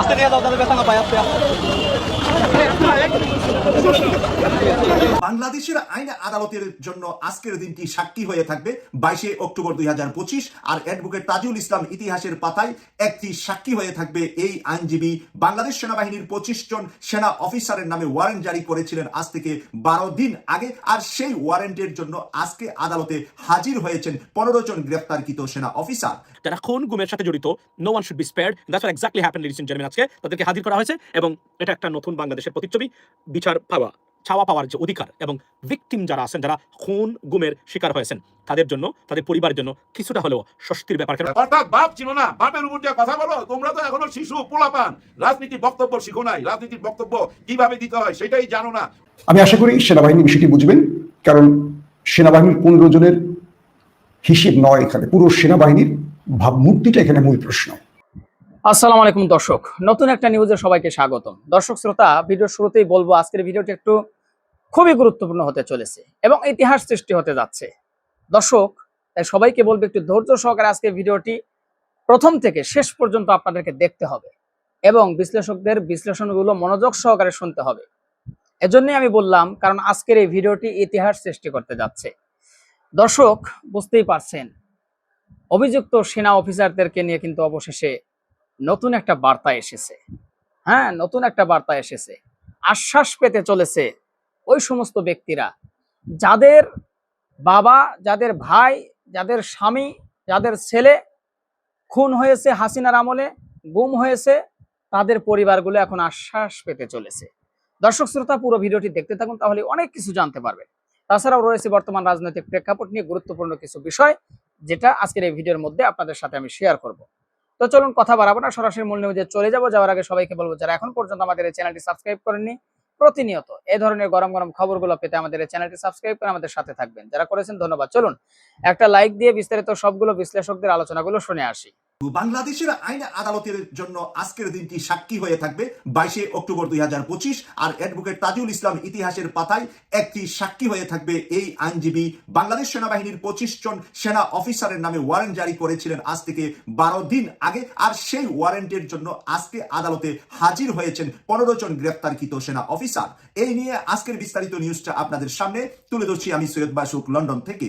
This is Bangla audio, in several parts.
আস্তে নিয়ে যাও তাদের বেতন পাই আস্তে আস্তে। বাংলাদেশের আইন আদালতের জন্য আজকের দিনটি সাক্ষী হয়ে থাকবে বাইশে অক্টোবর দুই হাজার পঁচিশ আর অ্যাডভোকেট তাজুল ইসলাম ইতিহাসের পাতায় একটি সাক্ষী হয়ে থাকবে এই আইনজীবী। বাংলাদেশ সেনাবাহিনীর পঁচিশ জন সেনা অফিসারের নামে ওয়ারেন্ট জারি করেছিলেন আজ থেকে বারো দিন আগে আর সেই ওয়ারেন্টের জন্য আজকে আদালতে হাজির হয়েছেন পনেরো জন গ্রেপ্তারকৃত সেনা অফিসার। যারা খুন, গুমের সাথে জড়িত no one should be spared that's exactly happen ladies and gentleman আজকে। তাদেরকে হাজির করা হয়েছে এবং এটা একটা নতুন বাংলাদেশের প্রতিচ্ছবি, বিচার পাওয়া। ছাওয়া পাওয়ার যে অধিকার এবং ভিকটিম যারা আছেন যারা খুন গুমের শিকার হয়েছেন তাদের জন্য তাদের পরিবারের জন্য কিছুটা হলেও স্বস্তির ব্যাপার। অর্থাৎ বাপ ছিল না বাপের উপর দিয়ে কথা বলো তোমরা তো এখনও শিশু পোলাপান। রাজনীতির বক্তব্য শিখো নাই রাজনীতির বক্তব্য কীভাবে দিতে হয় সেটাই জানো না। আমি আশা করি সেনাবাহিনী বিষয়টি বুঝবেন কারণ সেনাবাহিনীর পনেরো জনের হিসেব নয় এখানে পুরো সেনাবাহিনীর ভাবমূর্তিটা এখানে মূল প্রশ্ন। আসসালামু আলাইকুম দর্শক নতুন একটা নিউজে সবাইকে স্বাগতম। দর্শক শ্রোতা ভিডিওর শুরুতেই বলব আজকের ভিডিওটি একটু খুবই গুরুত্বপূর্ণ হতে চলেছে এবং ইতিহাস সৃষ্টি হতে যাচ্ছে। দর্শক, তাই সবাইকে বলব একটু ধৈর্য সহকারে আজকের ভিডিওটি প্রথম থেকে শেষ পর্যন্ত আপনাদেরকে দেখতে হবে এবং বিশ্লেষকদের বিশ্লেষণগুলো মনোযোগ সহকারে শুনতে হবে। এজন্যই আমি বললাম, কারণ আজকের এই ভিডিওটি ইতিহাস সৃষ্টি করতে যাচ্ছে। দর্শক, বুঝতেই পারছেন, অভিযুক্ত সেনা অফিসারদেরকে নিয়ে কিন্তু অবশেষে নতুন একটা বার্তা এসেছে। হ্যাঁ নতুন একটা বার্তা এসেছে। আশ্বাস পেতে চলেছে ওই সমস্ত ব্যক্তিরা। যাদের বাবা, যাদের ভাই, যাদের স্বামী, যাদের ছেলে খুন হয়েছে হাসিনার আমলে, গুম হয়েছে, তাদের পরিবারগুলো এখন আশ্বাস পেতে চলেছে। দর্শক, শ্রোতা, পুরো ভিডিওটি দেখতে থাকুন, তাহলে অনেক কিছু জানতে পারবেন। তাছাড়াও রয়েছে বর্তমান রাজনৈতিক প্রেক্ষাপট নিয়ে গুরুত্বপূর্ণ কিছু বিষয়, যেটা আজকের এই ভিডিওর মধ্যে আপনাদের সাথে আমি শেয়ার করব। তো চলুন, কথা বাড়াবো না, সরাসরি মূল নিউজে চলে যাব। যাওয়ার আগে সবাইকে বলব, যারা এখন পর্যন্ত আমাদের এই চ্যানেলটি সাবস্ক্রাইব করেননি প্রতিনিয়ত এই ধরনের গরম গরম খবরগুলো পেতে আমাদের এই চ্যানেলটি সাবস্ক্রাইব করে আমাদের সাথে থাকবেন। যারা করেছেন ধন্যবাদ। চলুন, একটা লাইক দিয়ে বিস্তারিত সবগুলো বিশ্লেষকদের আলোচনাগুলো শুনে আসি। বাংলাদেশের আইন আদালতের জন্য আজকের দিনটি সাক্ষী হয়ে থাকবে বাইশে অক্টোবর দুই আর অ্যাডভোকেট তাজুল ইসলাম ইতিহাসের পাতায় একটি সাক্ষী হয়ে থাকবে এই আইনজীবী। বাংলাদেশ সেনাবাহিনীর পঁচিশ জন সেনা অফিসারের নামে ওয়ারেন্ট জারি করেছিলেন আজ থেকে বারো দিন আগে আর সেই ওয়ারেন্টের জন্য আজকে আদালতে হাজির হয়েছেন পনেরো জন গ্রেপ্তারকৃত সেনা অফিসার। এই নিয়ে আজকের বিস্তারিত নিউজটা আপনাদের সামনে। তুলে ধরছি আমি সৈয়দ বাসুক লন্ডন থেকে।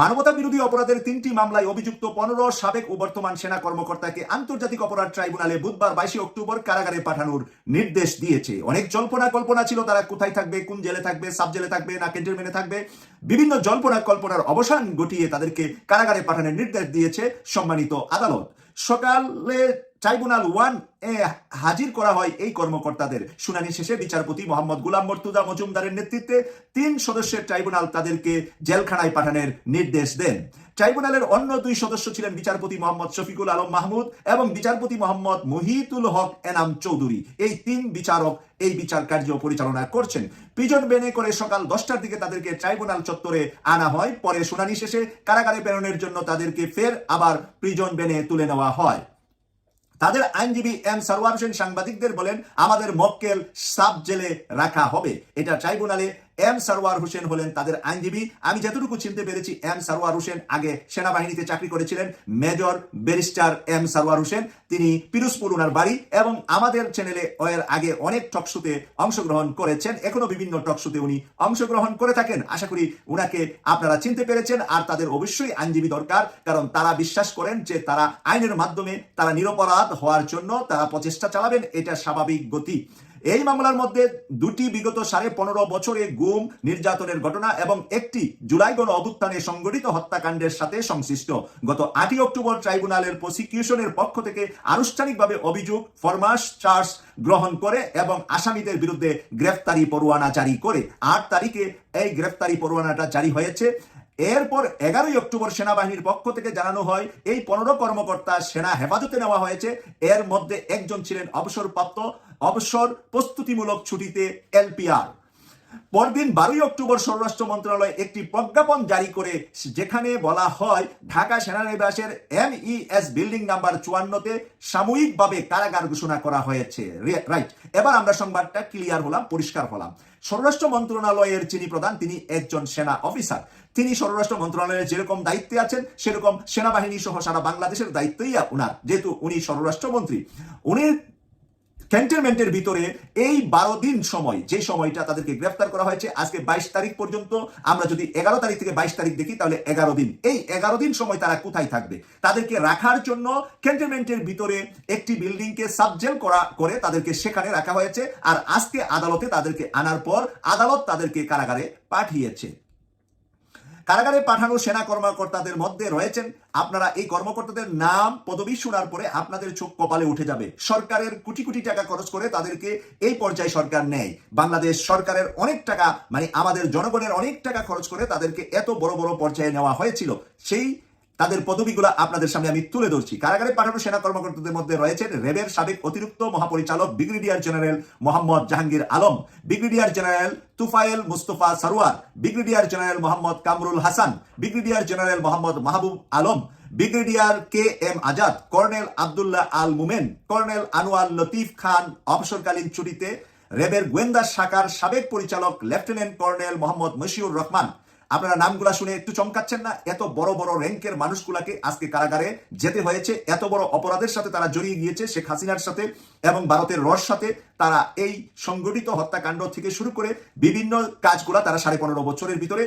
মানবতা বিরোধী অপরাধের তিনটি মামলায় অভিযুক্ত পনেরো সাবেক ও বর্তমান সেনা কর্মকর্তাকে আন্তর্জাতিক অপরাধ ট্রাইব্যুনালে বুধবার বাইশে অক্টোবর কারাগারে পাঠানোর নির্দেশ দিয়েছে। অনেক জল্পনা কল্পনা ছিল তারা কোথায় থাকবে, কোন জেলে থাকবে, সাব জেলে থাকবে, না ক্যান্টনমেন্টে থাকবে। বিভিন্ন জল্পনা কল্পনার অবসান ঘটিয়ে তাদেরকে কারাগারে পাঠানোর নির্দেশ দিয়েছে সম্মানিত আদালত। সকালে ট্রাইব্যুনাল ওয়ান এ হাজির করা হয় এই কর্মকর্তাদের। শুনানি শেষে বিচারপতি মোহাম্মদ গুলাম মর্তুদা মজুমদারের নেতৃত্বে তিন সদস্যের ট্রাইব্যুনাল তাদেরকে জেলখানায় পাঠানোর নির্দেশ দেন। ট্রাইব্যুনালের অন্য দুই সদস্য ছিলেন বিচারপতি মোহাম্মদ শফিকুল আলম মাহমুদ এবং বিচারপতি মোহাম্মদ মুহিতুল হক এনাম চৌধুরী। এই তিন বিচারক এই বিচার কার্য পরিচালনা করছেন। পিজন বেনে করে সকাল দশটার দিকে তাদেরকে ট্রাইব্যুনাল চত্বরে আনা হয়। পরে শুনানি শেষে কারাগারে প্রেরণের জন্য তাদেরকে ফের আবার প্রিজন বেনে তুলে নেওয়া হয়। তাদের আইনজীবী এম সারোয়ার হোসেন সাংবাদিকদের বলেন, আমাদের মক্কেল সাব জেলে রাখা হবে। এটা ট্রাইব্যুনালে এম সারওয়ার হোসেন হলেন তাদের আইনজীবী। আমি যতটুকু চিনতে পেরেছি, এম সারওয়ার হোসেন আগে সেনাবাহিনীতে চাকরি করেছিলেন, major barrister M Sarwar Hossain. তিনি পিরোজপুর ওনার বাড়ি এবং আমাদের চ্যানেলে এর আগে অনেক টকশোতে অংশগ্রহণ করেছেন। এখনও বিভিন্ন টকশোতে উনি অংশগ্রহণ করে থাকেন। আশা করি উনাকে আপনারা চিনতে পেরেছেন আর তাদের অবশ্যই আইনজীবী দরকার, কারণ তারা বিশ্বাস করেন যে তারা আইনের মাধ্যমে তারা নিরপরাধ হওয়ার জন্য তারা প্রচেষ্টা চালাবেন, এটা স্বাভাবিক গতি। এই মামলার মধ্যে দুটি বিগত সাড়ে পনেরো বছরে গুম, নির্যাতনের ঘটনা এবং একটি জুলাই গণ অভ্যুত্থানে সংগঠিত হত্যাকাণ্ডের সাথে সংশ্লিষ্ট। গত আটই অক্টোবর ট্রাইব্যুনালের প্রসিকিউশনের পক্ষ থেকে আনুষ্ঠানিকভাবে অভিযোগ ফরমাস চার্জ গ্রহণ করে এবং আসামিদের বিরুদ্ধে গ্রেফতারি পরোয়ানা জারি করে। আট তারিখে এই গ্রেফতারি পরোয়ানাটা জারি হয়েছে। এরপর এগারোই অক্টোবর সেনাবাহিনীর পক্ষ থেকে জানানো হয়, এই পনেরো কর্মকর্তা সেনা হেফাজতে নেওয়া হয়েছে। এর মধ্যে একজন ছিলেন অবসরপ্রাপ্ত অবসর প্রস্তুতিমূলক ছুটিতে এলপিআর। পরদিন বারোই অক্টোবর স্বরাষ্ট্র মন্ত্রণালয় একটি প্রজ্ঞাপন জারি করে, যেখানে বলা হয়, ঢাকা সেনানিবাসের এমইএস বিল্ডিং নাম্বার চুয়ান্নতে সাময়িকভাবে কারাগার ঘোষণা করা হয়েছে। রাইট। এবার আমরা সংবাদটা ক্লিয়ার হলাম, পরিষ্কার হলাম। স্বরাষ্ট্র মন্ত্রণালয়ের যিনি প্রধান, তিনি একজন সেনা অফিসার। তিনি স্বরাষ্ট্র মন্ত্রণালয়ের যেরকম দায়িত্বে আছেন, সেরকম সেনাবাহিনী সহ সারা বাংলাদেশের দায়িত্বই উনার, যেহেতু উনি স্বরাষ্ট্রমন্ত্রী উনি ক্যান্টনমেন্টের ভিতরে এই বারো দিন সময়, যে সময়টা তাদেরকে গ্রেফতার করা হয়েছে, আজকে বাইশ তারিখ পর্যন্ত, আমরা যদি এগারো তারিখ থেকে বাইশ তারিখ দেখি, তাহলে এগারো দিন। এই এগারো দিন সময় তারা কোথায় থাকবে? তাদেরকে রাখার জন্য ক্যান্টনমেন্টের ভিতরে একটি বিল্ডিংকে সাবজেল করা, করে তাদেরকে সেখানে রাখা হয়েছে, আর আজকে আদালতে তাদেরকে আনার পর আদালত তাদেরকে কারাগারে পাঠিয়েছে। কারাগারে পাঠানো সেনা কর্মকর্তাদের মধ্যে রয়েছেন। আপনারা এই কর্মকর্তাদের নাম, পদবি শোনার পরে আপনাদের চোখ কপালে উঠে যাবে। সরকারের কোটি কোটি টাকা খরচ করে তাদেরকে এই পর্যায়ে সরকার নেয়। বাংলাদেশ সরকারের অনেক টাকা মানে আমাদের জনগণের অনেক টাকা খরচ করে তাদেরকে এত বড় বড় পর্যায়ে নেওয়া হয়েছিল। সেই তাদের পদবিগুলো আপনাদের সামনে আমি তুলে ধরছি। কারাগারে পাঠানো সেনা কর্মকর্তাদের মধ্যে রয়েছেন রেবের সাবেক অতিরিক্ত মহাপরিচালক, brigadier general Mohammad Jahangir Alam, brigadier general Tufail Mustafa Sarwar, brigadier general Mohammad Kamrul Hasan, brigadier general Mohammad Mahbub Alam, brigadier K M Azad, colonel Abdullah Al Mumen, colonel Anwar Latif Khan অবসরকালীন ছুটিতে রেবের গোয়েন্দা শাখার সাবেক পরিচালক, লেফটেন্যান্ট কর্নেল মোহাম্মদ মশিউর রহমান আপনারা নামগুলা শুনে একটু চমকাচ্ছেন না? এত বড় বড় র্যাঙ্কের মানুষগুলাকে আজকে কারাগারে যেতে হয়েছে, এত বড় অপরাধের সাথে তারা জড়িয়ে গিয়েছে, শেখ হাসিনার সাথে এবং ভারতের রস সাথে তারা এই সংগঠিত হত্যাকাণ্ড থেকে শুরু করে বিভিন্ন কাজগুলা তারা সাড়ে পনেরো বছরের ভিতরে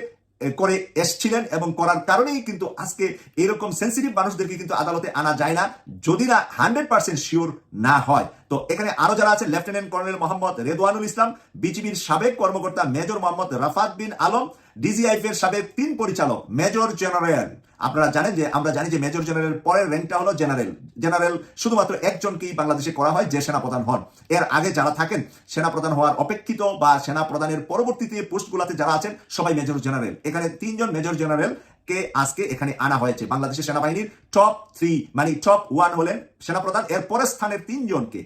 করে এসছিলেন এবং করার কারণেই কিন্তু আজকে এরকম সেন্সিটিভ মানুষদেরকে কিন্তু আদালতে আনা যায় না, যদি না হান্ড্রেড পার্সেন্ট শিওর না হয়। তো এখানে আরও যারা আছে লেফটেন্যান্ট কর্নেল মোহাম্মদ রেদওয়ানুল ইসলাম, বিজিবির সাবেক কর্মকর্তা মেজর মোহাম্মদ রাফাত বিন আলম ডিজিআইএফ এর সাবেক তিন পরিচালক মেজর জেনারেল আপনারা জানেন যে, আমরা জানি যে মেজর জেনারেল পরের র্যাঙ্কটা হলো জেনারেল জেনারেল শুধুমাত্র একজনকেই বাংলাদেশে করা হয় যে সেনাপ্রধান হন। এর আগে যারা থাকেন, সেনাপ্রধান হওয়ার অপেক্ষিত বা সেনাপ্রধানের পরবর্তীতে পোস্টগুলোতে যারা আছেন, সবাই মেজর জেনারেল এখানে তিনজন মেজর জেনারেল কে আজকে এখানে আনা হয়েছে। বাংলাদেশের সেনাবাহিনীর টপ থ্রি মানে টপ ওয়ান হলেন সেনাপ্রধান। এর পরের স্থানের তিনজনকে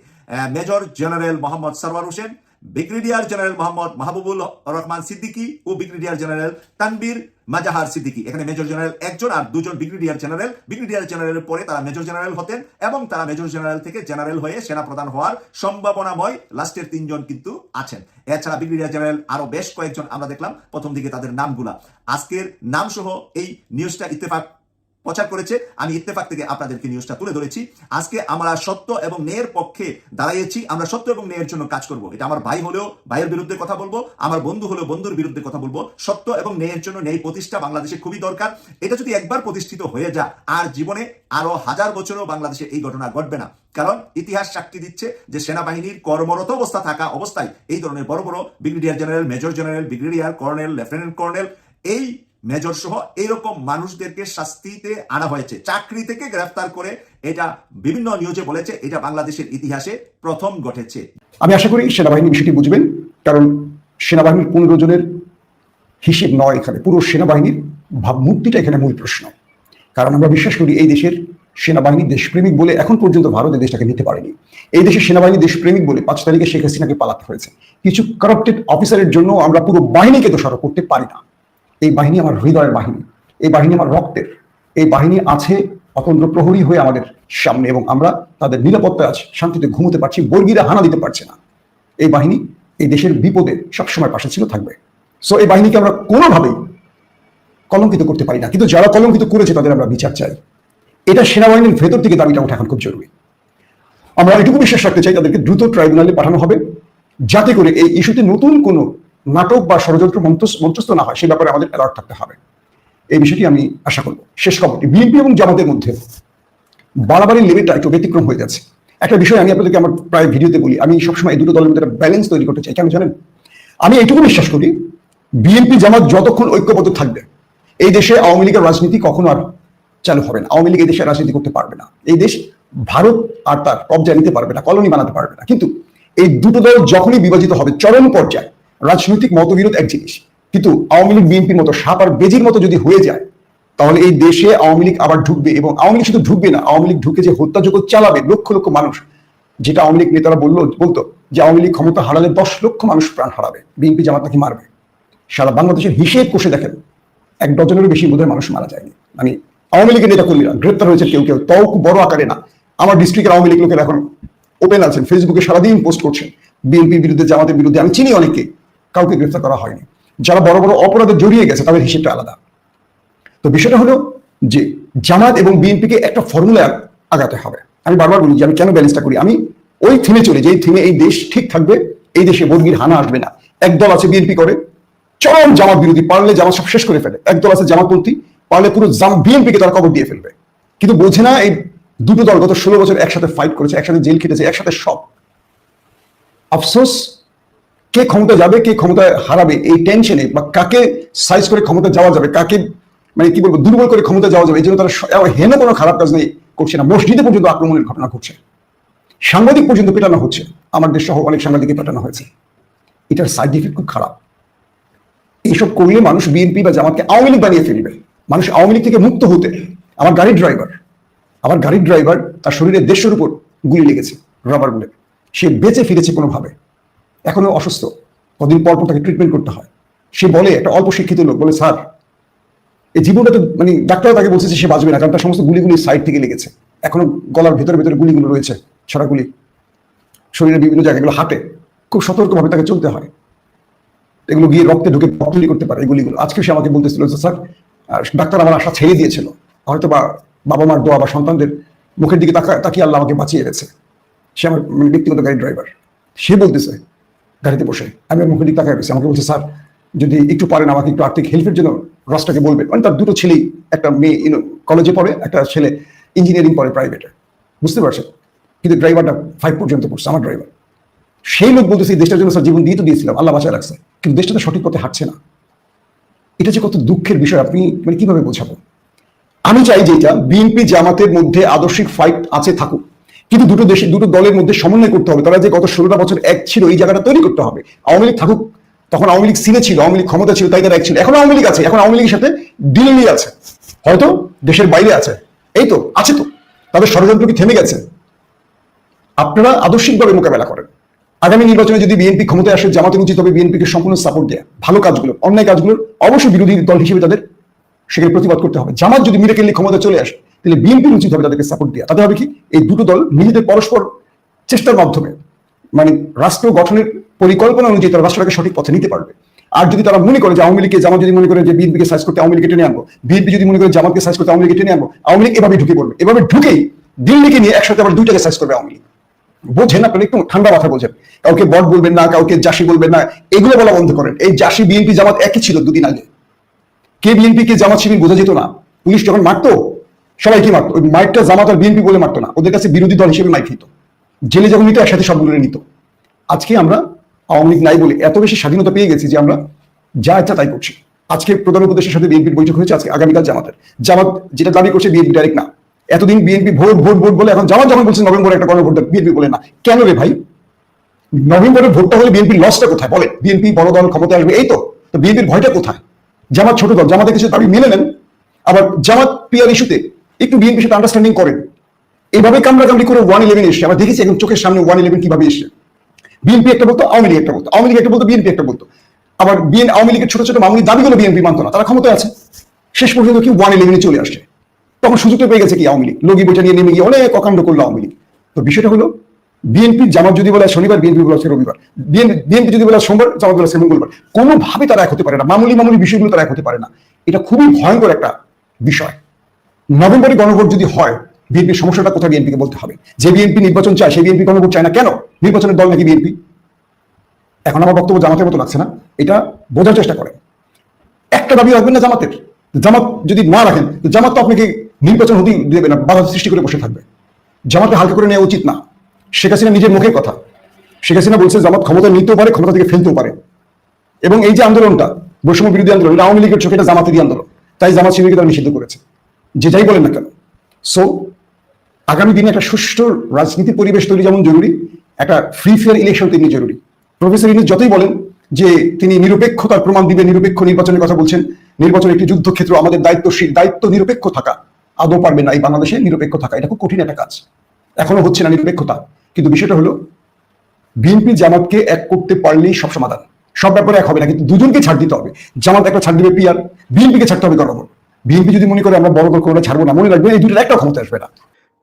major general Mohammad Sarwar Hossain brigadier general Mohammad Mahbubul Rahman Siddiqui ও ব্রিগেডিয়ার জেনারেল তানবীর মাজাহার সিদ্দিকী। এখানে মেজর জেনারেল একজন আর দুজন ব্রিগেডিয়ার জেনারেল। ব্রিগেডিয়ার জেনারেলের পরে তারা মেজর জেনারেল হতেন এবং তারা মেজর জেনারেল থেকে জেনারেল হয়ে সেনা সেনাপ্রধান হওয়ার সম্ভাবনাময় লাস্টের তিনজন কিন্তু আছেন। এছাড়া ব্রিগেডিয়ার জেনারেল আরও বেশ কয়েকজন আমরা দেখলাম। প্রথম দিকে তাদের নামগুলা। আজকের নাম সহ এই নিউজটা ইত্তেফাক প্রচার করেছে। আমি ইত্তেফাক থেকে আপনাদেরকে নিউজটা তুলে ধরেছি। আজকে আমরা সত্য এবং ন্যায়ের পক্ষে দাঁড়াইয়েছি। আমরা সত্য এবং ন্যায়ের জন্য কাজ করব। এটা আমার ভাই হলেও ভাইয়ের বিরুদ্ধে কথা বলব। আমার বন্ধু হলেও বন্ধুর বিরুদ্ধে কথা বলব। সত্য এবং ন্যায়ের জন্য ন্যায় প্রতিষ্ঠা বাংলাদেশে খুবই দরকার। এটা যদি একবার প্রতিষ্ঠিত হয়ে যা, আর জীবনে আরও হাজার বছরও বাংলাদেশে এই ঘটনা ঘটবে না। কারণ ইতিহাস সাক্ষী দিচ্ছে যে সেনাবাহিনীর কর্মরত অবস্থা থাকা অবস্থায় এই ধরনের বড় বড় brigadier general, major general, brigadier colonel, lieutenant colonel এই মেজর সহ এরকম মানুষদেরকে শাস্তিতে আনা হয়েছে। চাকরি থেকে গ্রেফতার করে এটা বিভিন্ন নিউজে বলেছে, এটা বাংলাদেশের ইতিহাসে প্রথম ঘটেছে। আমি আশা করি সেনাবাহিনী বিষয়টি বুঝবেন, কারণ সেনাবাহিনীর পনেরো জনের হিসেব নয় এখানে। পুরো সেনাবাহিনীর ভাবমূর্তিটা এখানে মূল প্রশ্ন। কারণ আমরা বিশ্বাস করি এই দেশের সেনাবাহিনী দেশপ্রেমিক বলে এখন পর্যন্ত ভারত এই দেশটাকে নিতে পারেনি। এই দেশের সেনাবাহিনী দেশপ্রেমিক বলে পাঁচ তারিখে শেখ হাসিনাকে পালাতে হয়েছে। কিছু কারাপ্টেড অফিসারের জন্য আমরা পুরো বাহিনীকে দোষারোপ করতে পারি না। এই বাহিনী আমার হৃদয়ের বাহিনী, এই বাহিনী আমার রক্তের, এই বাহিনী আছে অতন্ত্র প্রহরী হয়ে আমাদের সামনে এবং আমরা তাদের নিরাপত্তায় আছি, শান্তিতে ঘুমোতে পারছি, বর্গীরা হানা দিতে পারছে না। এই বাহিনী এই দেশের বিপদে সবসময় পাশে ছিল, থাকবে। সো এই বাহিনীকে আমরা কোনোভাবেই কলঙ্কিত করতে পারি না। কিন্তু যারা কলঙ্কিত করেছে, তাদের আমরা বিচার চাই। এটা সেনাবাহিনীর ভেতর থেকে দাবিটা ওঠা এখন খুব জরুরি। আমরা এটুকু বিশ্বাস রাখতে চাই, তাদেরকে দ্রুত ট্রাইব্যুনালে পাঠানো হবে, যাতে করে এই ইস্যুতে নতুন কোনো নাটক বা ষড়যন্ত্র মঞ্চস- মঞ্চস্থ না হয় সে ব্যাপারে আমাদের অ্যালার্ট থাকতে হবে। এই বিষয়টি আমি আশা করব। শেষ খবরটি, বিএনপি এবং জামাতের মধ্যে বাড়াবাড়ির লিমিটটা একটু ব্যতিক্রম হয়ে যাচ্ছে। একটা বিষয় আমি আপনাদেরকে আমার প্রায় ভিডিওতে বলি, আমি সবসময় এই দুটো দলের মধ্যে একটা ব্যালেন্স তৈরি করতে চাই, কেন জানেন? আমি এটুকু বিশ্বাস করি, বিএনপি, জামাত যতক্ষণ ঐক্যবদ্ধ থাকবে, এই দেশে আওয়ামী লীগের রাজনীতি কখনো আর চালু হবে না। আওয়ামী লীগ এই দেশে রাজনীতি করতে পারবে না। এই দেশ ভারত আর তার কবজা নিতে পারবে না, কলোনি বানাতে পারবে না। কিন্তু এই দুটো দল যখনই বিভাজিত হবে, চরম পর্যায়ে রাজনৈতিক মতবিরোধ এক জিনিস, কিন্তু আওয়ামী লীগ বিএনপির মতো সাপ আর বেজির মতো যদি হয়ে যায়, তাহলে এই দেশে আওয়ামী লীগ আবার ঢুকবে এবং আওয়ামী লীগ শুধু ঢুকবে না, আওয়ামী লীগ ঢুকে যে হত্যাযোগ্য চালাবে লক্ষ লক্ষ মানুষ, যেটা আওয়ামী লীগ নেতারা বলল, বলতো যে আওয়ামী লীগ ক্ষমতা হারালে দশ লক্ষ মানুষ প্রাণ হারাবে, বিএনপি জামাত নাকি মারবে। সারা বাংলাদেশের হিসেব কষে দেখেন, এক ডজনেরও বেশি বোধহয় মানুষ মারা যায়নি। মানে আওয়ামী লীগের নেতা কর্মীরা, গ্রেপ্তার হয়েছে কেউ কেউ, তাও খুব বড় আকারে না। আমার ডিস্ট্রিক্টের আওয়ামী লীগ লোকের এখন ওপেন আছেন ফেসবুকে সারাদিন পোস্ট করছেন, বিএনপির বিরুদ্ধে জামাতের বিরুদ্ধে, আমি চিনি অনেককে কাউকে গ্রেফতার করা হয়নি। যারা বড় বড় অপরাধে জড়িয়ে গেছে, তাদের হিসেবটা আলাদা। তো বিষয়টা হলো যে জামাত এবং বিএনপিকে একটা ফর্মুলায় আগাতে হবে। আমি বারবার বলি যে আমি কেন ব্যালেন্সটা করি? আমি ওই থিমে চলে যে থিমে এই দেশ ঠিক থাকবে, এই দেশে বর্গির হানা আসবে না। একদল আছে বিএনপি করে, চরম জামাত বিরোধী, পারলে জামাত সব শেষ করে ফেলে। একদল আছে জামাতপন্থী, পারলে পুরো জাম বিএনপিকে তারা কবর দিয়ে ফেলবে। কিন্তু বোঝে না এই দুটো দল গত ষোলো বছর একসাথে ফাইট করেছে, একসাথে জেল খেটেছে, একসাথে সব। আফসোস কে ক্ষমতা যাবে, কে ক্ষমতা হারাবে, এই টেনশনে বা কাকে সাইজ করে ক্ষমতা যাওয়া যাবে, কাকে মানে কি বলব, দুর্বল করে ক্ষমতা যাওয়া যাবে, এই জন্য তারা হেন কোনো খারাপ কাজ নেই করছে না। মসজিদে পর্যন্ত আক্রমণের ঘটনা ঘটছে। সাংবাদিক পর্যন্ত পেটানো হচ্ছে। আমার দেশ সহ অনেক সাংবাদিককে পেটানো হয়েছে। এটার সাইড ইফেক্ট খুব খারাপ। এইসব করলে মানুষ বিএনপি বা জামাতকে আওয়ামী লীগ বানিয়ে ফেলবে। মানুষ আওয়ামী লীগ থেকে মুক্ত হতে আমার গাড়ির ড্রাইভার আমার গাড়ির ড্রাইভার তার শরীরে দেশের উপর গুলি লেগেছে রাবার বুলেট সে বেঁচে ফিরেছে কোনোভাবে। এখনও অসুস্থ। কদিন পর পর তাকে ট্রিটমেন্ট করতে হয়। সে বলে, একটা অল্প শিক্ষিত লোক বলে, স্যার, এই জীবনটা তো মানে ডাক্তার তাকে বলছে সে বাঁচবে না, কারণ তার সমস্ত গুলিগুলি সাইড থেকে লেগেছে। এখনও গলার ভেতরে ভেতরে গুলিগুলো রয়েছে সারা গুলি শরীরের বিভিন্ন জায়গাগুলো হাঁটে। খুব সতর্কভাবে তাকে চলতে হয়। এগুলো গিয়ে রক্তে ঢুকে তৈরি করতে পারে এই গুলিগুলো। আজকে সে আমাকে বলতেছিল স্যার ডাক্তার আমার আশা ছেড়ে দিয়েছিল। হয়তো বা বাবা মার দোয়া বা সন্তানদের মুখের দিকে তাকা, তাকিয়ে আল্লাহ আমাকে বাঁচিয়ে গেছে সে আমার মানে ব্যক্তিগত গাড়ি ড্রাইভার সে বলতেছে গাড়িতে বসে। আমি মুখের দিকে তাকায় আমাকে বলছে, স্যার, যদি একটু পারেন আমাকে একটু আর্থিক হেল্পের জন্য, রসটাকে বলবেন। মানে তার দুটো ছেলেই, একটা মেয়ে কলেজে পড়ে, একটা ছেলে ইঞ্জিনিয়ারিং পড়ে প্রাইভেটে বুঝতে পারছেন? কিন্তু ড্রাইভারটা ফাইভ পর্যন্ত পড়ছে, আমার ড্রাইভার সেই লোক বলতেছে, এই দেশটার জন্য স্যার জীবন দিয়ে তো দিয়েছিলাম, আল্লাহ বাঁচায় রাখছে। কিন্তু দেশটা তো সঠিক পথে হাঁটছে না। এটা যে কত দুঃখের বিষয়, আপনি মানে কীভাবে বোঝাবো আমি চাই যে এটা বিএনপি জামাতের মধ্যে আদর্শিক ফাইট আছে থাকুক। কিন্তু দুটো দেশে, দুটো দলের মধ্যে সমন্বয় করতে হবে। তারা যে গত ষোলোটা বছর এক ছিল, এই জায়গাটা তৈরি করতে হবে। আওয়ামী লীগ থাকুক, তখন আওয়ামী লীগ সিনে ছিল, আওয়ামী লীগ ক্ষমতা ছিল, তাই তারা এক ছিল। এখন আওয়ামী লীগ আছে, এখন আওয়ামী লীগের সাথে দিল্লি আছে। হয়তো দেশের বাইরে আছে। এই তো, আছে তো। তাদের ষড়যন্ত্র কি থেমে গেছে? আপনারা আদর্শিকভাবে মোকাবেলা করেন। আগামী নির্বাচনে যদি বিএনপি ক্ষমতায় আসে, জামাতের উচিত হবে বিএনপিকে সম্পূর্ণ সাপোর্ট দেয়া। ভালো কাজগুলো, অন্যায় কাজগুলোর অবশ্যই বিরোধী দল হিসেবে তাদের সেখানে প্রতিবাদ করতে হবে। জামাত যদি মিরাকেলি ক্ষমতা চলে আসে তাহলে বিএনপির উচিত হবে তাদেরকে সাপোর্ট দেওয়া তাতে হবে কি? এই দুটো দল নিজেদের পরস্পর চেষ্টার মাধ্যমে মানে রাষ্ট্র গঠনের পরিকল্পনা অনুযায়ী তারা রাষ্ট্রটাকে সঠিক পথে নিতে পারবে। আর যদি তারা মনে করে যে আওয়ামী লীগকে জামাত যদি মনে করে যে বিএনপিকে সাইজ করতে আওয়ামী লীগকে টেনে আনব, বিএনপি যদি মনে করে জামাতকে সাইজ করতে আওয়ামী লীগকে টেনে আনব, আওয়ামী লীগ এভাবে ঢুকে পড়বে। এভাবে ঢুকেই দিল্লিকে নিয়ে একসাথে আবার দুইটাকে সাইজ করবে আওয়ামী লীগ। বোঝেন আপনারা একটু ঠান্ডা মাথা বোঝেন। কাউকে বট বলবেন না, কাউকে জাসি বলবেন না, এগুলো বলা বন্ধ করেন। এই জাসি বিএনপি জামাত একই ছিল দুদিন আগে। কে বিএনপি কে জামাত শিবির বোঝা যেত না? পুলিশ যখন মারতো সবাই কি মারতো? মাইকটা জামাত আর বিএনপি বলে মারতো না। ওদের কাছে বিরোধী দল হিসেবে মাইক নিত। জেলে যখন নিত, একসাথে সবগুলো নিত। আজকে আমরা আওয়ামী লীগ নাই বলে এত বেশি স্বাধীনতা পেয়ে গেছি যে আমরা যা ইচ্ছা তাই করছি। আজকে প্রধান উপদেশের সাথে বিএনপির বৈঠক হয়েছে, আজকে আগামীকাল জামাতের। জামাত যেটা দাবি করছে বিএনপি ডাইরেক্ট না। এতদিন বিএনপি ভোট ভোট ভোট বলে এখন জামাত যখন বলছে নভেম্বরে একটা গণভোট বিএনপি বলে না। কেন রে ভাই? নভেম্বরের ভোটটা হলে বিএনপির লসটা কোথায়? বলে বিএনপি বড় দল ক্ষমতা আসবে, এই তো। তো বিএনপির ভয়টা কোথায়? জামাত ছোট দল, জামাতের কিছু দাবি মেনে নেন। আবার জামাত পিয়ার ইস্যুতে একটু বিএনপির সাথে আন্ডারস্ট্যান্ডিং করেন। এইভাবে কামড়াকামড়ি করে ওয়ান ইলেভেন এসে, আমরা দেখেছি এখন চোখের সামনে ওয়ান ইলেভেন কীভাবে এসছে বিএনপি একটা বলতো, আওয়ামী লীগ একটা বলতো, আওয়ামী লীগ একটা বলতো, বিএনপি একটা বলতো। আবার বিএন, আওয়ামী লীগের ছোট ছোট মামুলি দাবিগুলো বিএনপি মানতো না, তারা ক্ষমতায় আছে। শেষ পর্যন্ত কি ওয়ান ইলেভেনে চলে আসছে তখন সুযোগটা পেয়ে গেছে কি আওয়ামী লীগ? লগি বইটা নিয়ে নেমে গিয়ে অনেক অকাণ্ড করল আওয়ামী লীগ। তো বিষয়টা হলো, বিএনপি জামাত যদি বলে শনিবার, বিএনপি বলে রবিবার। বিএনপি যদি বলে সোমবার, জামাত বলে মঙ্গলবার। কোনোভাবে তারা এক হতে পারে না। মামুলি মামুলি বিষয়গুলো তারা এক হতে পারে না। এটা খুবই ভয়ঙ্কর একটা বিষয়। নভেম্বরে গণভোট যদি হয়, বিএনপির সমস্যাটা কোথায় বিএনপিকে বলতে হবে? যে বিএনপি নির্বাচন চায়, সেই বিএনপি গণভোট চায় না কেন? নির্বাচনের দল নাকি বিএনপি? এখন আমার বক্তব্য জামাতের মতো লাগছে না। এটা বোঝার চেষ্টা করেন। একটা দাবি রাখবেন না জামাতের। জামাত যদি না রাখেন, জামাত তো আপনাকে নির্বাচন হতেই দেবে না, বাধা সৃষ্টি করে বসে থাকবে। জামাতে হালকা করে নেওয়া উচিত না। শেখ হাসিনা নিজের মুখের কথা। শেখ হাসিনা বলছে জামাত ক্ষমতা নিতেও পারে, ক্ষমতা থেকে ফেলতেও পারে। এবং এই যে আন্দোলনটা, বৈষম্য বিরোধী আন্দোলন আওয়ামী লীগের চোখে এটা জামাতেরই আন্দোলন। তাই জামাত শিবিরকে তারা নিষিদ্ধ করেছে। যে যাই বলেন না কেন। সো আগামী দিনে একটা সুষ্ঠু রাজনীতি পরিবেশ তৈরি যেমন জরুরি, একটা ফ্রি ফেয়ার ইলেকশন তেমনি জরুরি। প্রফেসর ইনিস যতই বলেন যে তিনি নিরপেক্ষতার প্রমাণ দিবে নিরপেক্ষ নির্বাচনের কথা বলছেন নির্বাচন একটি যুদ্ধক্ষেত্র আমাদের দায়িত্বশীল, দায়িত্ব নিরপেক্ষ থাকা। আদৌ পারবে না এই বাংলাদেশে নিরপেক্ষ থাকা, এটা খুব কঠিন একটা কাজ। এখনও হচ্ছে না নিরপেক্ষতা। কিন্তু বিষয়টা হলো বিএনপি জামাতকে এক করতে পারলেই সব সমাধান। সব ব্যাপারে এক হবে না, কিন্তু দুজনকে ছাড় দিতে হবে। জামাত একটা ছাড় দিবে পিয়ার বিএনপিকে ছাড়তে হবে গণভোট। বিএনপি যদি মনে করে আমরা বড় দল করে ছাড়বো না, মনে রাখবে এই দুটোর একটা ক্ষমতা আসবে না।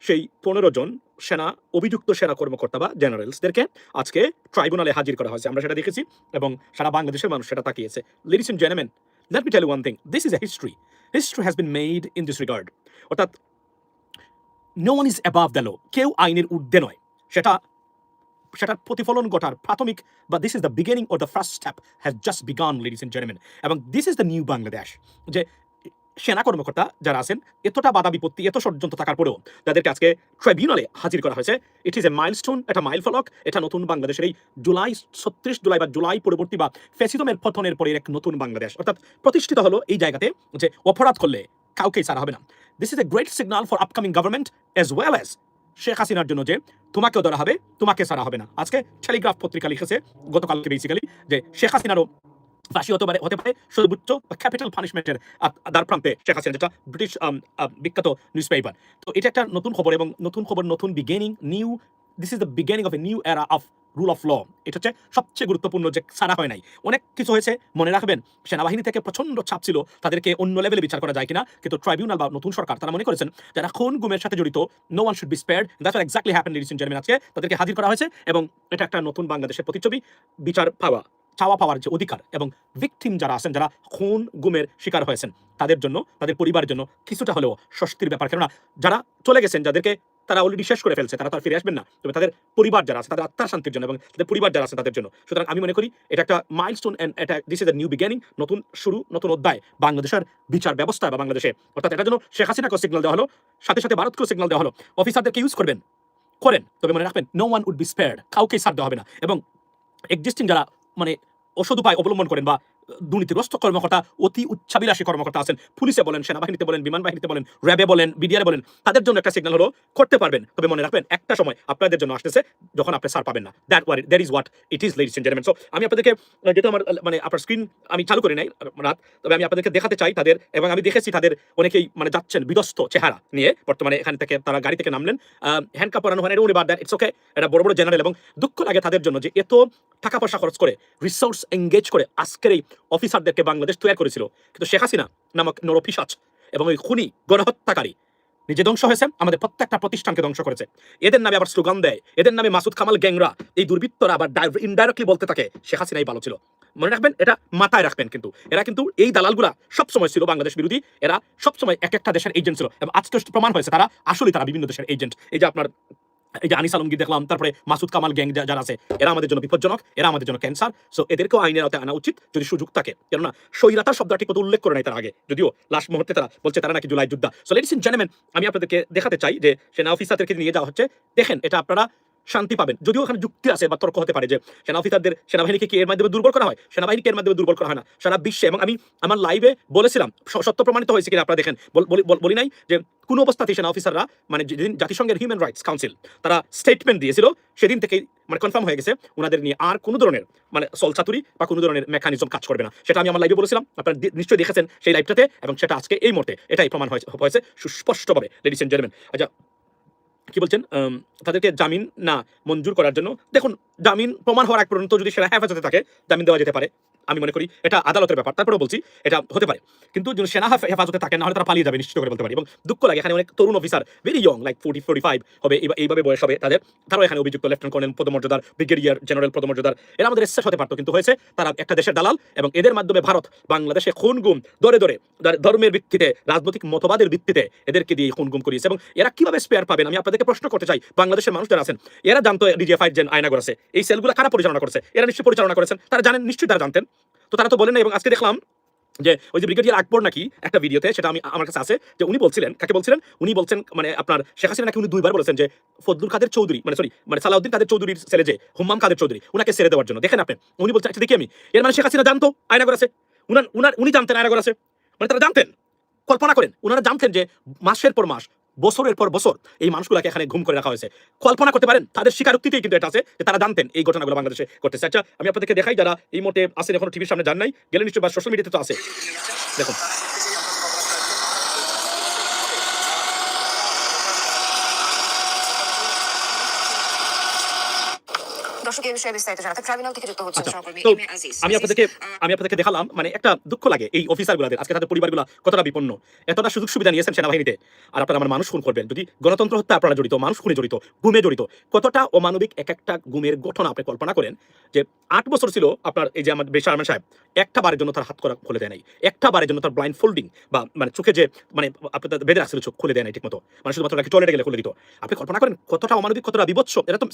সেই পনেরো জন সেনা, অভিযুক্ত সেনা কর্মকর্তা বা জেনারেলসদেরকে আজকে ট্রাইব্যুনালে হাজির করা হয়েছে, আমরা সেটা দেখেছি, এবং সারা বাংলাদেশের মানুষ সেটা তাকিয়েছে। Ladies and gentleman let me tell one thing this is a history history has been made in this regard অর্থাৎ no one is above the law কেউ আইনের ঊর্ধ্বে নয়। সেটা সেটার প্রতিফলন ঘটার প্রাথমিক বা this is the beginning or the first step has just began ladies in gentleman এবং this is the new Bangladesh যে সেনা কর্মকর্তা যারা আছেন, এতটা বাধা বিপত্তি, এত ষড়যন্ত্র থাকার পরেও তাদেরকে আজকে ট্রাইব্যুনালে হাজির করা হয়েছে। ইট ইজ এ মাইলস্টোন এটা মাইল ফলক, এটা নতুন বাংলাদেশের এই জুলাই, ছত্রিশ জুলাই বা জুলাই পরবর্তী বা ফেসিদমের পতনের পরে এক নতুন বাংলাদেশ। অর্থাৎ প্রতিষ্ঠিত হলো এই জায়গাতে যে অপরাধ করলে কাউকেই সারা হবে না। This is a great signal for upcoming government as well as Sheikh হাসিনার জন্য যে তোমাকেও ধরা হবে, তোমাকে সারা হবে না। আজকে টেলিগ্রাফ পত্রিকা লিখেছে, গতকালকে বেসিক্যালি যে শেখ হাসিনারও ফাঁসি হতে পারে হতে পারে। সর্বোচ্চ ক্যাপিটাল পানিশমেন্টের দ্বার প্রান্তে শেখ হাসিনা, যেটা ব্রিটিশ বিখ্যাত নিউজ পেপার তো এটা একটা নতুন খবর এবং নতুন খবর, নতুন beginning new this is the beginning of a new era of rule of law এটা হচ্ছে সবচেয়ে গুরুত্বপূর্ণ যে সারা হয় নাই। অনেক কিছু হয়েছে, মনে রাখবেন, সেনাবাহিনী থেকে প্রচণ্ড চাপ ছিল, তাদেরকে অন্য লেভেলে বিচার করা যায় কিনা, কিন্তু ট্রাইব্যুনাল বা নতুন সরকার তারা মনে করেছেন, যারা খুন গুমের সাথে জড়িত no one should be spared that's exactly happen ladies and আজকে তাদেরকে হাজির করা হয়েছে এবং এটা একটা নতুন বাংলাদেশের প্রতিচ্ছবি, বিচার পাওয়া। চাওয়া পাওয়ার যে অধিকার এবং ভিকটিম যারা আছেন, যারা খুন, গুমের শিকার হয়েছেন, তাদের জন্য, তাদের পরিবারের জন্য কিছুটা হলেও স্বস্তির ব্যাপার। কেননা যারা চলে গেছেন, যাদেরকে তারা অলরেডি শেষ করে ফেলছে, তারা তো ফিরে আসবেন না। তবে তাদের পরিবার যারা আছে, তাদের আত্মার শান্তির জন্য এবং তাদের পরিবার যারা আছে তাদের জন্য। সুতরাং আমি মনে করি, এটা একটা মাইলস্টোন এন্ড এটা this is the new beginning নতুন শুরু, নতুন অধ্যায়। বাংলাদেশের বিচার ব্যবস্থা বা বাংলাদেশে, অর্থাৎ এটার জন্য শেখ হাসিনাকেও সিগন্যাল দেওয়া হলো, সাথে সাথে ভারতকেও সিগন্যাল দেওয়া হলো। অফিসারদেরকে ইউজ করবেন, করেন, তবে মনে রাখবেন no one would be spared কাউকেই ছাড় দেওয়া হবে না। এবং এক্সিস্টিং যারা মানে অসদ উপায় অবলম্বন করেন বা দুর্নীতিগ্রস্ত কর্মকর্তা, অতি উচ্চাবিলাসী কর্মকর্তা আছেন। পুলিশে বলেন, সেনাবাহিনীতে বলেন বিমান বাহিনীতে বলেন, র্যাবে বলেন, বিডিআরে বলেন, তাদের জন্য একটা সিগন্যাল হলো, করতে পারবেন। তবে মনে রাখবেন, একটা সময় আপনাদের জন্য আসতেছে, যখন আপনি সার পাবেন না। That war that is what it is ladies gentleman so আমি আপনাদেরকে যেটা আমার মানে আপনার স্ক্রিন আমি চালু করি নাই রাত, তবে আমি আপনাদেরকে দেখাতে চাই তাদের, এবং আমি দেখেছি তাদের অনেকেই মানে যাচ্ছেন বিধ্বস্ত চেহারা নিয়ে। বর্তমানে এখান থেকে তারা গাড়ি থেকে নামলেন। হ্যান্ডকাপ পরানো হয় এটা বাদ দেন ইটস ওকে এটা বড় বড় জেনারেল এবং দুঃখ লাগে তাদের জন্য যে এত টাকা পয়সা খরচ করে রিসোর্স এঙ্গেজ করে আজকের এই অফিসারদেরকে বাংলাদেশ তৈরি করেছিল। কিন্তু শেখ হাসিনা নামক নরপিসাচ এবং ওই খুনি গণহত্যাকারী নিজে ধ্বংস হয়েছে, আমাদের প্রত্যেকটা প্রতিষ্ঠানকে ধ্বংস করেছে। এদের নামে আবার স্লোগান দেয়, এদের নামে মাসুদ কামাল গ্যাংরা, এই দুর্বৃত্তরা আবার ইনডাইরেক্টলি বলতে থাকে, শেখ হাসিনাই ভালো ছিল। মনে রাখবেন, এটা মাথায় রাখবেন কিন্তু, এরা কিন্তু এই দালালগুলা সবসময় ছিল বাংলাদেশ বিরোধী, এরা সবসময় এক একটা দেশের এজেন্ট ছিল। এবং আজকে প্রমাণ হয়েছে তারা আসলে তারা বিভিন্ন দেশের এজেন্ট এই যে আপনার এই যে আনিস আলমগীর দেখলাম, তারপরে মাসুদ কামাল গ্যাং যারা আছে, এরা আমাদের জন্য বিপজ্জনক, এরা আমাদের জন্য ক্যান্সার সো এদেরকেও আইনের আওতায় আনা উচিত যদি সুযোগ থাকে। কেননা স্বৈরাতার শব্দটি কত উল্লেখ করে নাই তার আগে, যদিও লাস্ট মুহূর্তে তারা বলছে তারা নাকি জুলাই যুদ্ধা। সো লেডিস ইন জেনেমেন আমি আপনাদেরকে দেখাতে চাই যে সেনা অফিসারদেরকে নিয়ে যাওয়া হচ্ছে। দেখেন, এটা আপনারা শান্তি পাবেন। যদিও ওখানে যুক্তি আছে বা তর্ক হতে পারে যে সেনা অফিসারদের সেনাবাহিনীকে কি এর মাধ্যমে দুর্বল করা হয়? সেনাবাহিনীকে এর মাধ্যমে দুর্বল করা হয় না। সারা বিশ্বে এবং আমি আমার লাইভে বলেছিলাম সত্য প্রমাণিত হয়েছে কিনা আপনারা দেখেন। বলি- নাই যে কোনো অবস্থাতেই সেনা অফিসাররা মানে যেদিন জাতিসংঘের হিউম্যান রাইটস কাউন্সিল তারা স্টেটমেন্ট দিয়েছিল, সেদিন থেকেই মানে কনফার্ম হয়ে গেছে ওনাদের নিয়ে আর কোনো ধরনের মানে সলচাতুরি বা কোনো ধরনের মেকানিজম কাজ করবে না। সেটা আমি আমার লাইভে বলেছিলাম, আপনারা নিশ্চয়ই দেখেছেন সেই লাইভটাতে এবং সেটা আজকে এই মুহূর্তে এটাই প্রমাণ হয়েছে হয়েছে সুস্পষ্টভাবে লেডিস এন্ড জেন্টলম্যান আচ্ছা কি বলছেন? তাদেরকে জামিন না মঞ্জুর করার জন্য। দেখুন, জামিন প্রমাণ হওয়ার এক পর্যন্ত যদি সেটা হেফাজতে থাকে, জামিন দেওয়া যেতে পারে। আমি মনে করি এটা আদালতের ব্যাপার। তারপরেও বলছি, এটা হতে পারে। কিন্তু যদি সেনা হেফাজতে থাকে না হলে তারা পালিয়ে যাবে, নিশ্চিত করে বলতে পারি। এবং দুঃখ লাগে, এখানে অনেক তরুণ officer very young like forty forty five হবে এইভাবে বয়স হবে তাদের। তারাও এখানে অভিযুক্ত লেফটেন্ট কর্নেল পদমর্যাদার ব্রিগেডিয়ার জেনারেল পদমর্যাদার। এরা আমাদের এসেস হতে পারতো, কিন্তু হয়েছে, তারা একটা দেশের দালাল এবং এদের মাধ্যমে ভারত বাংলাদেশে খুন গুম দরে যার ধর্মের ভিত্তিতে, রাজনৈতিক মতবাদের ভিত্তিতে এদেরকে দিয়ে খুন গুম করিয়েছে। এবং এরা কীভাবে স্পেয়ার পাবেন? আমি আপনাদেরকে প্রশ্ন করতে চাই, বাংলাদেশের মানুষ যারা আছেন, এরা জানতো ডিজিএফআই যে আয়নাগর আছে এই সেলগুলো কারা পরিচালনা করেছে? এরা নিশ্চয়ই পরিচালনা করেছেন। তারা জানেন, নিশ্চয়ই তারা জানতেন। তো তারা তো বলেন না এবং আজকে দেখলাম যে ওই যে ব্রিগেডিয়ার আকবর নাকি একটা ভিডিওতে, সেটা আমি, আমার কাছে আছে, যে উনি বলছিলেন, কাকে বলছিলেন? উনি বলছেন মানে আপনার শেখ হাসিনা নাকি উনি দুইবার বলেছেন যে ফজলুল কাদের চৌধুরী মানে সরি মানে সালাউদ্দিন কাদের চৌধুরীর ছেলে যে, হুম্মাম কাদের চৌধুরী, উনাকে ছেড়ে দেওয়ার জন্য। দেখেন আপনি, উনি বলছেন আচ্ছা দেখি আমি। এর মানে শেখ হাসিনা জানতো, আয়নাগর আছে। উনার উনার, উনি জানতেন আয়নাগর আছে। মানে তারা জানতেন, কল্পনা করেন ওনারা জানতেন যে মাসের পর মাস বছরের পর বছর এই মানুষগুলোকে এখানে ঘুম করে রাখা হয়েছে। কল্পনা করতে পারেন, তাদের স্বীকারোক্তিতেই কিন্তু এটা আছে যে তারা জানতেন এই ঘটনাগুলো বাংলাদেশে করতেছে। আচ্ছা আমি আপনাদেরকে দেখাই, যারা এই মোটে আসেন, এখনও টিভির সামনে যান নাই, গেলে নিশ্চয়ই বা সোশ্যাল মিডিয়াতে তো আছে। দেখুন। দর্শক এই বিষয়ে বিস্তারিত জানাতে। ট্রাইব্যুনাল থেকে যুক্ত হচ্ছে আচ্ছা, সহকর্মী এম এ আজিজ। আমি আপনাদেরকে আমি আপনাদেরকে দেখালাম মানে একটা দুঃখ লাগে এই অফিসারগুলাদের আজকে তাদের পরিবারগুলো কতটা বিপন্ন। এতটা সুযোগ সুবিধা নিয়েছেন সেনাবাহিনীতে। আর আপনারা আমার মানুষ খুন করবেন। যদি গণতন্ত্র হত্যা আপনারা জড়িত মানুষ খুনে জড়িত গুমে জড়িত কতটা অমানবিক এক একটা গুমের গঠন আপনি কল্পনা করেন যে আট বছর ছিল আপনার এই যে আমার আহমেদ সাহেব একটা বারের জন্য তার হাত করা খুলে দেয় নাই। একটা বারের জন্য তার ব্লাইন্ড ফোল্ডিং বা মানে চোখে যে মানে আপনি তার বেঁধে রাখছিল চোখ খুলে দেয় নাই ঠিক মতো মানে শুধুমাত্র টয়লেটে গেলে খুলে দিত। আপনি কল্পনা করেন কতটা অমানবিক কতটা বিভৎস? এরা তো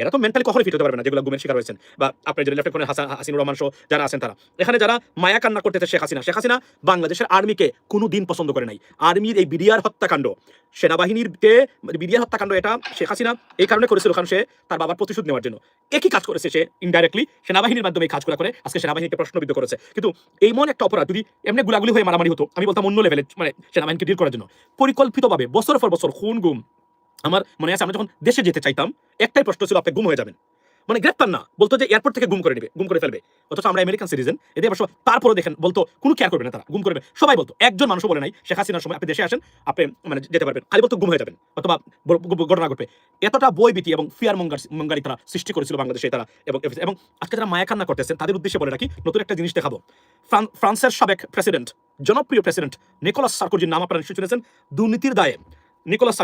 এরা তো মেন্টালি কখনোই ফিট হতে পারবে না, যেগুলো গুমের শিকার হয়েছেন। বা আপনি যে লেফটেন্ট হাসান হাসিনুর রহমান সহ যারা আছেন তারা। এখানে যারা মায়া কান্না করতেছে শেখ হাসিনা শেখ হাসিনা বাংলাদেশের আর্মিকে কোনো দিন পছন্দ করে নাই। আর্মির এই বিডিআর হত্যাকাণ্ড সেনাবাহিনীর কে বিডিআর হত্যাকাণ্ড এটা শেখ হাসিনা এই কারণে করেছিল, কারণ সে তার বাবার প্রতিশোধ নেওয়ার জন্য। একই কাজ করেছে সে ইনডাইরেক্টলি সেনাবাহিনীর মাধ্যমে এই কাজগুলো করে, আজকে সেনাবাহিনীকে প্রশ্নবিদ্ধ করেছে। কিন্তু এই মন একটা অপরাধ, যদি এমনি গুলাগুলি হয়ে মারামারি হতো, আমি বলতাম অন্য লেভেলে মানে সেনাবাহিনীকে ডিল করার জন্য। পরিকল্পিতভাবে বছর পর বছর খুন, গুম। আমার মনে আছে, আমরা যখন দেশে যেতে চাইতাম, একটাই প্রশ্ন ছিল, আপনি গুম হয়ে যাবেন। মানে গ্রেপ্তার না, বলতো যে এয়ারপোর্ট থেকে গুম করে নেবে, গুম করে ফেলবে। অথচ আমরা আমেরিকান সিটিজেন এদের অবশ্য তারপরে দেখেন, বলতো কোনো কেয়ার করবে না তারা, গুম করবে। সবাই বলতো, একজন মানুষও বলে নাই, শেখ হাসিনার সময় আপনি দেশে আসেন, আপনি মানে যেতে পারবেন, খালি বলতো গুম হয়ে যাবেন, অথবা ঘটনা ঘটবে। এতটা বই ভীতি এবং ফিয়ার মঙ্গার মঙ্গারি তারা সৃষ্টি করেছিল বাংলাদেশে, তারা এবং এবং আজকে যারা মায়া কান্না করতেছেন, তাদের উদ্দেশ্যে বলে রাখি, নতুন একটা জিনিস দেখাবো। ফ্রান্সের সাবেক প্রেসিডেন্ট জনপ্রিয় প্রেসিডেন্ট নিকোলাস সার্কোজির নাম আপনারা নিশ্চয়ই শুনেছেন, দুর্নীতির দায়ে। নিকোলাস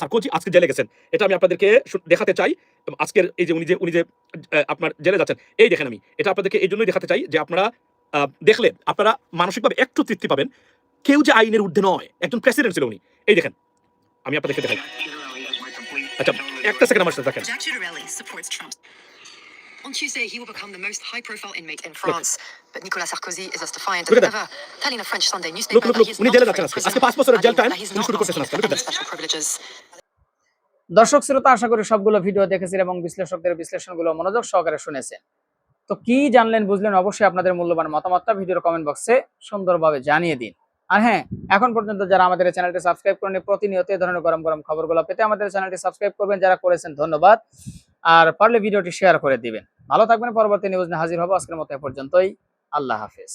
সার্কোজি আজকে জেলে গেছেন। এটা আমি আপনাদেরকে দেখাতে চাই আজকের এই যে উনি যে উনি যে আপনার জেলে যাচ্ছেন এই দেখেন আমি এটা আপনাদেরকে এই জন্যই দেখাতে চাই যে আপনারা দেখলে আপনারা মানসিকভাবে একটু তৃপ্তি পাবেন কেউ যে আইনের ঊর্ধ্বে নয় একজন প্রেসিডেন্ট ছিল উনি এই দেখেন আমি আপনাদেরকে দেখাই আচ্ছা একটা সেকেন্ড আমার সাথে দেখেন. On Tuesday, he will become the most high-profile inmate in France. But Nicolas Sarkozy is as defiant as ever, telling a French Sunday newspaper Look, newspaper look, that he is not জেলে afraid যাচ্ছেন of আজকে। prison, আজকে পাঁচ বছরের জেল adding time that he's not asking for Look special privileges. দর্শক শ্রোতা, আশা করি সবগুলো ভিডিও দেখেছেন এবং বিশ্লেষকদের বিশ্লেষণগুলো মনোযোগ সহকারে শুনেছেন। তো কি জানলেন, বুঝলেন? অবশ্যই আপনাদের মূল্যবান মতামতটা ভিডিওর কমেন্ট বক্সে সুন্দরভাবে জানিয়ে দিন। আর হ্যাঁ এখন পর্যন্ত যারা আমাদের চ্যানেলটি সাবস্ক্রাইব করেন প্রতিনিয়ত এই ধরনের গরম গরম খবরগুলো পেতে আমাদের চ্যানেলটি সাবস্ক্রাইব করবেন। যারা করেছেন, ধন্যবাদ। আর পারলে ভিডিওটি শেয়ার করে দিবেন। ভালো থাকবেন, পরবর্তী নিউজ হাজির হব। আজকের মতো এ পর্যন্তই। আল্লাহ হাফেজ।